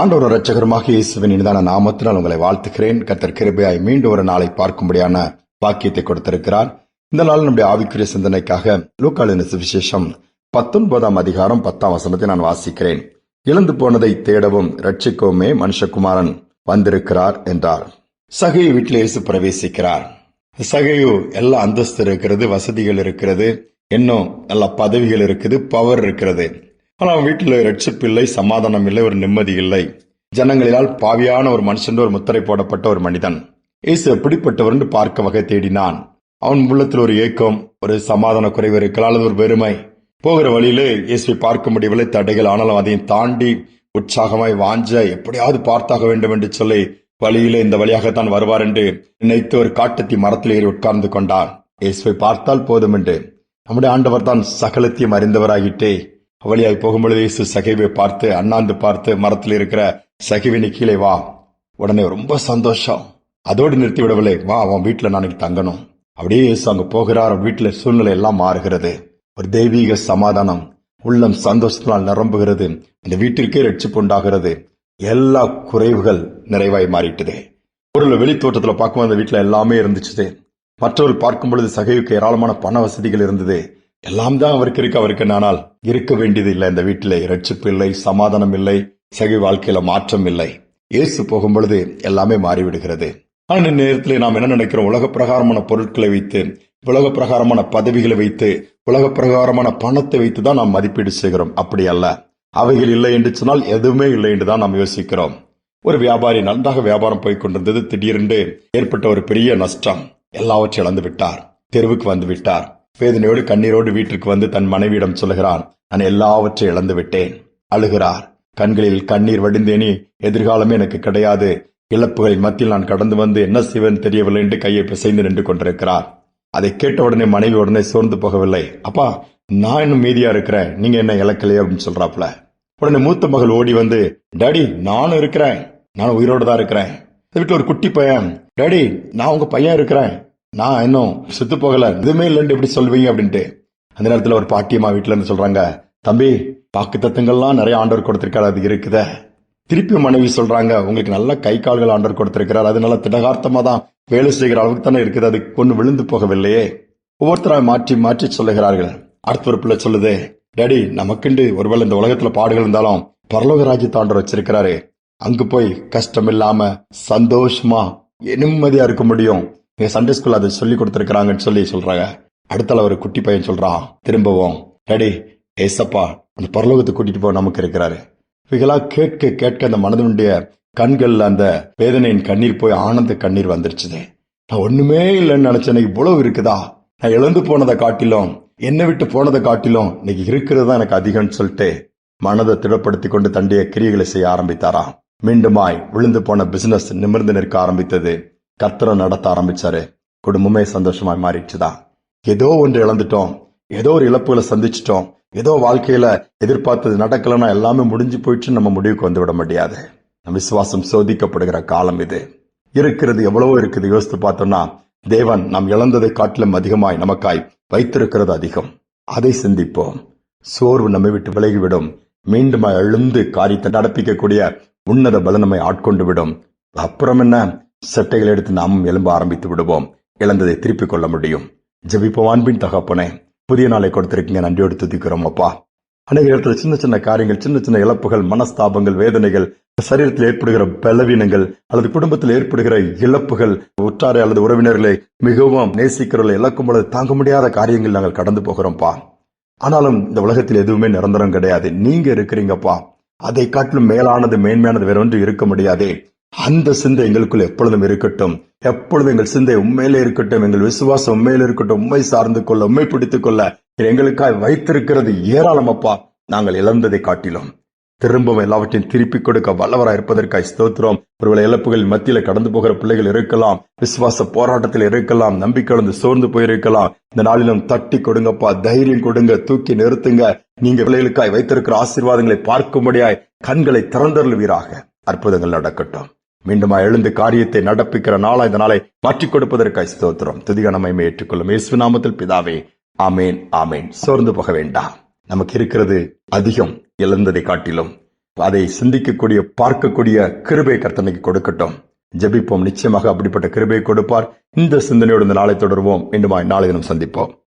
ஆண்டவர் ரட்சகரமாக இயேசுவின் இனிதான நாமத்தினால் உங்களை வாழ்த்துகிறேன். கத்தர் கிருபையாய் மீண்டும் ஒரு நாளை பார்க்கும்படியான பாக்கியத்தை கொடுத்திருக்கிறார். இந்த நாள் நம்முடைய ஆவிக்குரிய சிந்தனைக்காக லூக்காலின சுவிசேஷம் பத்தொன்பதாம் அதிகாரம் பத்தாம் வசனத்தை நான் வாசிக்கிறேன். இழந்து போனதை தேடவும் ரட்சிக்கவுமே மனுஷகுமாரன் வந்திருக்கிறார் என்றார். சகையு வீட்டில் இயேசு பிரவேசிக்கிறார். சகையு எல்லா அந்தஸ்து இருக்கிறது வசதிகள் இருக்கிறது இன்னும் எல்லா பதவிகள் இருக்குது பவர் இருக்கிறது. ஆனால் அவன் வீட்டில் ரட்சிப்பு இல்லை சமாதானம் இல்லை ஒரு நிம்மதி இல்லை. ஜனங்களினால் பாவியான ஒரு மனுஷன் ஒரு முத்திரை போடப்பட்ட ஒரு மனிதன். இயேசு எப்படிப்பட்டவர் பார்க்க வகை தேடினான். அவன் உள்ளத்தில் ஒரு ஏக்கம் ஒரு சமாதான குறைவு இருக்கலாம் அல்லது ஒரு வெறுமை. போகிற வழியிலே இயேசுவை பார்க்க முடியவில்லை தடைகள் ஆனாலும் அதையும் தாண்டி உற்சாகமாய் வாஞ்ச எப்படியாவது பார்த்தாக வேண்டும் என்று சொல்லி வழியிலே இந்த வழியாகத்தான் வருவார் என்று நினைத்து ஒரு காட்டத்தி மரத்தில் ஏறி உட்கார்ந்து கொண்டார் இயேசுவை பார்த்தால் போதும் என்று. நம்முடைய ஆண்டவர் தான் சகலத்தையும் அறிந்தவராகிட்டே வழியாய் போகும்பொழுது இயேசு சகைவை பார்த்து அண்ணாந்து பார்த்து மரத்தில் இருக்கிற சகிவினி கீழே வா. உடனே ரொம்ப சந்தோஷம். அதோடு நிறுத்தி விடவில்லை வா அவன் வீட்டில் நாளைக்கு தங்கணும். அப்படியே இயேசு அங்க போகிறார். வீட்டில் சூழ்நிலை எல்லாம் மாறுகிறது. ஒரு தெய்வீக சமாதானம் உள்ளம் சந்தோஷத்தினால் நிரம்புகிறது. இந்த வீட்டிற்கே ரட்சிப்பு உண்டாகிறது. எல்லா குறைவுகள் நிறைவாய் மாறிட்டது. ஒரு வெளி பார்க்கும்போது அந்த வீட்டில் எல்லாமே இருந்துச்சு மற்றவர்கள் பார்க்கும் பொழுது சகைவுக்கு ஏராளமான பண வசதிகள் இருந்தது. எல்லாம் தான் அவருக்கு இருக்கு அவருக்கு நானால். இருக்க வேண்டியது இல்லை இந்த வீட்டிலே. ரட்சிப்பு இல்லை சமாதானம் இல்லை சகை வாழ்க்கையில மாற்றம் இல்லை. இயேசு போகும் பொழுது எல்லாமே மாறிவிடுகிறது. ஆனால் இந்த நேரத்தில் நாம் என்ன நினைக்கிறோம்? உலக பிரகாரமான பொருட்களை வைத்து உலக பிரகாரமான பதவிகளை வைத்து உலக பிரகாரமான பணத்தை வைத்து தான் நாம் மதிப்பீடு செய்கிறோம். அப்படி அல்ல. அவைகள் இல்லை என்று சொன்னால் எதுவுமே இல்லை என்று தான் நாம் யோசிக்கிறோம். ஒரு வியாபாரி நன்றாக வியாபாரம் போய் கொண்டிருந்தது திடீரென்று ஏற்பட்ட ஒரு பெரிய நஷ்டம். எல்லாவற்றையும் இழந்து விட்டார் தெருவுக்கு வந்து விட்டார் வேதனையோடு கண்ணீரோடு வீட்டிற்கு வந்து தன் மனைவியிடம் சொல்லுகிறான் நான் எல்லாவற்றையும் இழந்து விட்டேன். அழுகிறார். கண்களில் கண்ணீர் வடிந்தேனி எதிர்காலமே எனக்கு கிடையாது. இழப்புகளின் மத்தியில் நான் கடந்து வந்து என்ன செய்வேன் தெரியவில்லை என்று கையை பிசைந்து நின்று கொண்டிருக்கிறார். அதை கேட்ட உடனே மனைவி உடனே சோர்ந்து போகவில்லை. அப்பா நான் இன்னும் மீதியா இருக்கிறேன். நீங்க என்ன இழக்கலையே? அப்படின்னு சொல்றாப்ல உடனே மூத்த மகள் ஓடி வந்து டாடி நானும் இருக்கிறேன். நான் உயிரோடு தான் இருக்கிறேன். வீட்டில் ஒரு குட்டி பையன். டாடி நான் உங்க பையன் இருக்கிறேன். நான் இன்னும் செத்து போகல எதுவுமே இல்லைன்னு எப்படி சொல்வீங்க அப்படின்ட்டு. அந்த நேரத்தில் ஒரு பாட்டியம்மா வீட்டில் இருந்து சொல்றாங்க தம்பி பாக்கு தத்துங்கள்லாம் நிறைய ஆண்டவர் கொடுத்திருக்காரு அது இருக்குத. திருப்பி மனைவி சொல்றாங்க உங்களுக்கு நல்ல கை கால்கள் ஆண்டவர் கொடுத்திருக்கிறார் அது நல்ல திடகார்த்தமா தான் வேலை செய்கிற அளவுக்கு தானே இருக்குது அது கொண்டு விழுந்து போகவில்லையே. ஒவ்வொருத்தராக மாற்றி மாற்றி சொல்லுகிறார்கள். அடுத்த ஒரு பிள்ளை சொல்லுது டேடி நமக்குண்டு ஒருவேளை இந்த உலகத்துல பாடுகள் இருந்தாலும் பரலோக ராஜ்யத்தை ஆண்டவர் வச்சிருக்கிறாரு. அங்கு போய் கஷ்டம் இல்லாம சந்தோஷமா நிம்மதியா இருக்க முடியும். எங்க சண்டே ஸ்கூல் அதை சொல்லி கொடுத்துருக்குறாங்கன்னு சொல்லி சொல்றாங்க. அடுத்தால ஒரு குட்டி பையன் சொல்றான் திரும்பவும் டேடி ஏசப்பா அந்த பரலோகத்தை கூட்டிட்டு போக நமக்கு இருக்கிறாரு. இவைகளா கேட்க கேட்க அந்த மனதனுடைய கண்கள்ல அந்த வேதனையின் கண்ணீர் போய் ஆனந்த கண்ணீர் வந்துருச்சுது. நான் ஒண்ணுமே இல்லைன்னு நினைச்சேன் இவ்வளவு இருக்குதா? நான் இழந்து போனதை காட்டிலும் என்னை விட்டு போனதை காட்டிலும் இன்னைக்கு இருக்கிறது தான் எனக்கு அதிகம்னு சொல்லிட்டு மனதை திடப்படுத்தி கொண்டு தண்டிய கிரியைகளை செய்ய ஆரம்பித்தாராம். மீண்டுமாய் விழுந்து போன பிசினஸ் நிமிர்ந்து நிற்க ஆரம்பித்தது. கர்த்தரை நடத்த ஆரம்பிச்சாரு. குடும்பமே சந்தோஷமாய் மாறிடுச்சுதான் ஏதோ ஒன்று இழந்துட்டோம். ஏதோ ஒரு இழப்புகளை சந்திச்சிட்டோம். ஏதோ வாழ்க்கையில எதிர்பார்த்தது நடக்கலன்னா எல்லாமே முடிஞ்சு போயிடுச்சு நம்ம முடிவுக்கு வந்து விட முடியாது. விசுவாசம் சோதிக்கப்படுகிற காலம் இது. இருக்கிறது எவ்வளவோ இருக்குது. யோசித்து பார்த்தோம்னா தேவன் நாம் இழந்ததை காட்டிலும் அதிகமாய் நமக்காய் வைத்திருக்கிறது அதிகம். அதை சிந்திப்போம். சோர்வு நம்மை விட்டு விலகிவிடும். மீண்டும் எழுந்து காரியத்தை நடப்பிக்கக்கூடிய உன்னத பலன் நம்மை ஆட்கொண்டு விடும். அப்புறம் என்ன? சட்டைகள் எடுத்து நாமும் எலும்ப ஆரம்பித்து விடுவோம். இழந்ததை திருப்பிக் கொள்ள முடியும். ஜபிப்போம். அன்பின் தகப்பனே புதிய நாளை கொடுத்திருக்கீங்க. நன்றியோடு துதிக்கிறோம் அப்பா. அநேக இடத்துல சின்ன சின்ன காரியங்கள் சின்ன சின்ன இழப்புகள் மனஸ்தாபங்கள் வேதனைகள் சரீரத்தில் ஏற்படுகிற பலவீனங்கள் அல்லது குடும்பத்தில் ஏற்படுகிற இழப்புகள் உற்றாரை அல்லது உறவினர்களை மிகவும் நேசிக்கிறவர்களை இழக்கும் பொழுது தாங்க முடியாத காரியங்கள் நாங்கள் கடந்து போகிறோம்ப்பா. ஆனாலும் இந்த உலகத்தில் எதுவுமே நிரந்தரம் கிடையாது. நீங்க இருக்கிறீங்கப்பா. அதை காட்டிலும் மேலானது மேன்மையானது வேற ஒன்று இருக்க முடியாதே. அந்த சிந்தை எங்களுக்குள் எப்பொழுதும் இருக்கட்டும். எப்பொழுதும் எங்கள் சிந்தை உண்மையிலே இருக்கட்டும் எங்கள் விசுவாசம் உண்மையில இருக்கட்டும் உண்மை சார்ந்து கொள்ள உண்மை பிடித்துக் கொள்ள எங்களுக்காய் வைத்திருக்கிறது ஏராளம் அப்பா. நாங்கள் இழந்ததை காட்டிலும். திரும்பவும் எல்லாவற்றையும் திருப்பி கொடுக்க வல்லவராய் இருப்பதற்காய் ஸ்தோத்திரம். ஒருவேளை இழப்புகள் மத்தியில கடந்து போகிற பிள்ளைகள் இருக்கலாம் விசுவாச போராட்டத்தில் இருக்கலாம் நம்பிக்கை இழந்து சோர்ந்து போயிருக்கலாம். இந்த நாளிலும் தட்டி கொடுங்கப்பா தைரியம் கொடுங்க தூக்கி நிறுத்துங்க. நீங்க பிள்ளைகளுக்காய் வைத்திருக்கிற ஆசீர்வாதங்களை பார்க்கும்படியாய் கண்களை திறந்தருள்வீராக. அற்புதங்கள் நடக்கட்டும். மீண்டுமா எழுந்து காரியத்தை நடப்பிக்கிற நாளா இந்த நாளை மாற்றிக் கொடுப்பதற்காய் ஸ்தோத்திரம். துதிகனமைமை ஏற்றுக்கொள்ளும் இயேசு நாமத்தில் பிதாவே ஆமேன் ஆமேன். சோர்ந்து போக வேண்டாம் நமக்கு இருக்கிறது அதிகம் இழந்ததை காட்டிலும் அதை சிந்திக்கக்கூடிய பார்க்கக்கூடிய கிருபை கர்த்தனைக்கு கொடுக்கட்டும். ஜெபிப்போம். நிச்சயமாக அப்படிப்பட்ட கிருபை கொடுப்பார். இந்த சிந்தனையோடு இந்த நாளை தொடர்வோம். மீண்டும் நாளை தினம் சந்திப்போம்.